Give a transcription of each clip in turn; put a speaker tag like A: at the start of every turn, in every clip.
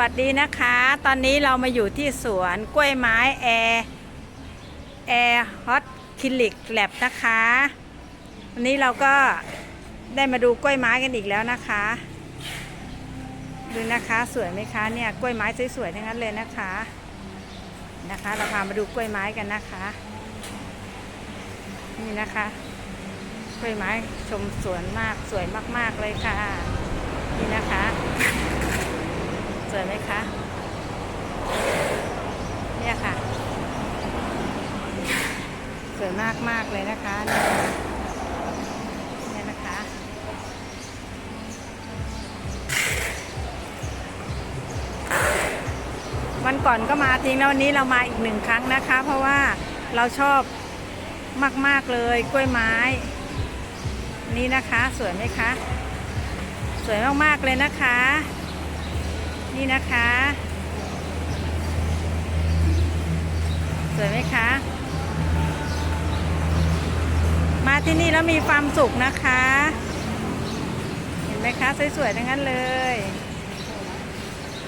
A: วัสดีนะคะ ตอนนี้เรามาอยู่ที่สวนกล้วยไม้แอร์แอร์ฮอตคิลิกแลบนะคะ วันนี้เราก็ได้มาดูกล้วยไม้กันอีกแล้วนะคะ ดูนะคะสวยไหมคะเนี่ยกล้วยไม้สวยๆทั้งนั้นเลยนะคะนะคะ เราพามาดูกล้วยไม้กันนะคะ นี่นะคะ กล้วยไม้ชมสวนมากสวยมากๆเลยค่ะ นี่นะคะ วยไหมคะ เนี่ยค่ะ สวยมากมากๆเลยนะคะเนี่ยค่ะเนี่ยนะคะ วันก่อนก็มาทิ้งแล้ววันนี้เรามาอีกหนึ่งครั้งนะคะ เพราะว่าเราชอบมาก ๆ เลยกล้วยไม้ นี่นะคะ สวยไหมคะ สวยมาก ๆ เลยนะคะ นี่นะคะ สวยไหมคะ มาที่นี่แล้วมีความสุขนะคะ เห็นไหมคะ สวยๆทั้งนั้นเลย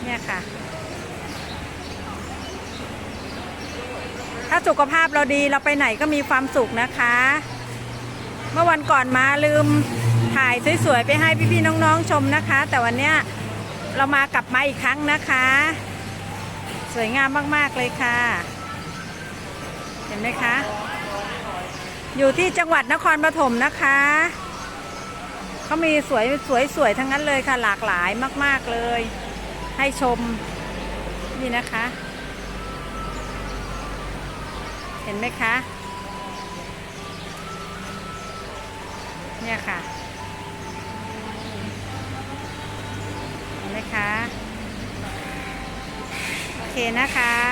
A: เนี่ยค่ะ ถ้าสุขภาพเราดีเราไปไหนก็มีความสุขนะคะ เมื่อวันก่อนมาลืมถ่ายสวยๆไปให้พี่ๆน้องๆชมนะคะ แต่วันเนี้ย เรามากลับมาอีกครั้งนะคะ สวยงามมากๆเลยค่ะ เห็นไหมคะ อยู่ที่จังหวัดนครปฐมนะคะเขามีสวยสวยสวยทั้งนั้นเลยค่ะ หลากหลายมาก ๆเลย ให้ชมนี่นะคะ เห็นไหมคะ เนี่ยค่ะ เคนะคะ